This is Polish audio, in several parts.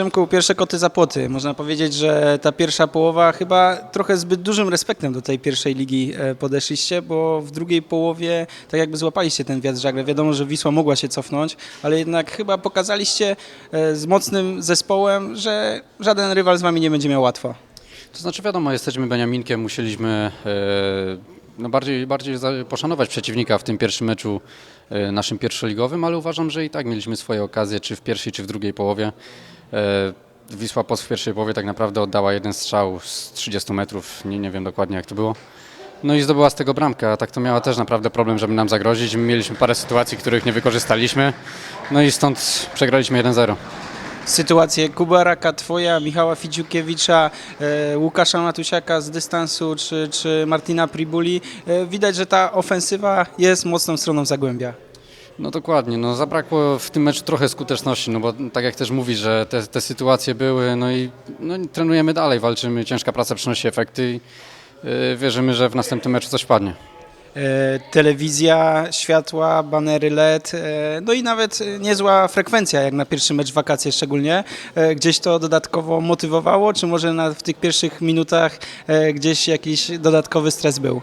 Przemku, pierwsze koty za płoty. Można powiedzieć, że ta pierwsza połowa chyba trochę zbyt dużym respektem do tej pierwszej ligi e, podeszliście, bo w drugiej połowie tak jakby złapaliście ten wiatr żagle. Wiadomo, że Wisła mogła się cofnąć, ale jednak chyba pokazaliście e, z mocnym zespołem, że żaden rywal z wami nie będzie miał łatwo. To znaczy wiadomo, jesteśmy Beniaminkiem, musieliśmy e, no bardziej, bardziej za- poszanować przeciwnika w tym pierwszym meczu naszym pierwszoligowym, ale uważam, że i tak mieliśmy swoje okazje, czy w pierwszej, czy w drugiej połowie. E, Wisła Płock w pierwszej połowie tak naprawdę oddała jeden strzał z 30 metrów, nie, nie wiem dokładnie jak to było. No i zdobyła z tego bramkę, a tak to miała też naprawdę problem, żeby nam zagrozić. My Mieliśmy parę sytuacji, których nie wykorzystaliśmy, no i stąd przegraliśmy 1-0. Sytuacje Kubaraka, twoja, Michała Ficiukiewicza, e, Łukasza Matusiaka z dystansu, czy, czy Martina Pribuli. E, widać, że ta ofensywa jest mocną stroną Zagłębia. No dokładnie, no zabrakło w tym meczu trochę skuteczności, no bo tak jak też mówi, że te, te sytuacje były, no i no, trenujemy dalej, walczymy, ciężka praca przynosi efekty i yy, wierzymy, że w następnym meczu coś padnie. E, telewizja, światła, banery LED, e, no i nawet e, niezła frekwencja, jak na pierwszy mecz wakacje szczególnie. Gdzieś to dodatkowo motywowało, czy może na, w tych pierwszych minutach gdzieś jakiś dodatkowy stres był?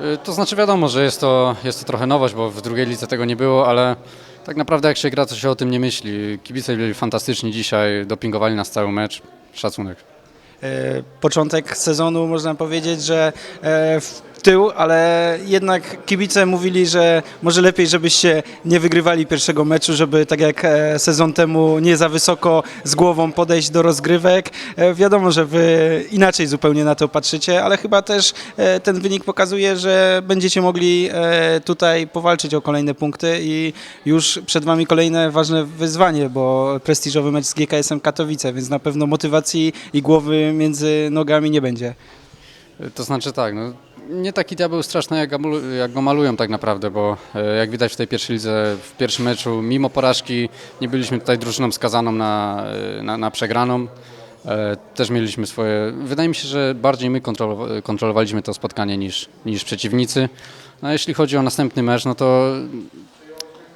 Yy, to znaczy wiadomo, że jest to, jest to trochę nowość, bo w drugiej lidze tego nie było, ale tak naprawdę jak się gra, to się o tym nie myśli. Kibice byli fantastyczni dzisiaj, dopingowali nas cały mecz, szacunek. E, Początek sezonu można powiedzieć, że e, tył, ale jednak kibice mówili, że może lepiej, żebyście nie wygrywali pierwszego meczu, żeby tak jak e, sezon temu nie za wysoko z głową podejść do rozgrywek. E, Wiadomo, że wy inaczej zupełnie na to patrzycie, ale chyba też e, ten wynik pokazuje, że będziecie mogli tutaj powalczyć o kolejne punkty i już przed wami kolejne ważne wyzwanie, bo prestiżowy mecz z GKS-em Katowice, więc na pewno motywacji i głowy między nogami nie będzie. To znaczy tak, no, nie taki diabeł straszny, jak, jak go malują tak naprawdę, bo e, jak widać w tej pierwszej lidze, w pierwszym meczu, mimo porażki, nie byliśmy tutaj drużyną skazaną na, e, na, na przegraną. E, Też mieliśmy swoje. Wydaje mi się, że bardziej my kontrolowa- kontrolowaliśmy to spotkanie niż, niż przeciwnicy. No, a jeśli chodzi o następny mecz, no to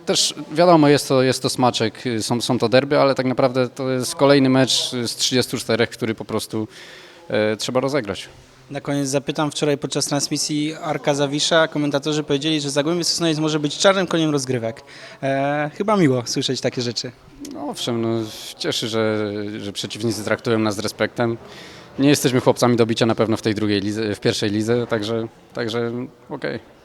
też wiadomo, jest to, jest to smaczek, są, są to derby, ale tak naprawdę to jest kolejny mecz z 34, który po prostu e, trzeba rozegrać. Na koniec zapytam, wczoraj podczas transmisji Arka Zawisza komentatorzy powiedzieli, że Zagłębie Sosnowiec może być czarnym koniem rozgrywek. E, chyba miło słyszeć takie rzeczy. No owszem, no, cieszy, że, że przeciwnicy traktują nas z respektem. Nie jesteśmy chłopcami do bicia na pewno w tej drugiej lidze, w pierwszej lidze, także, także okej.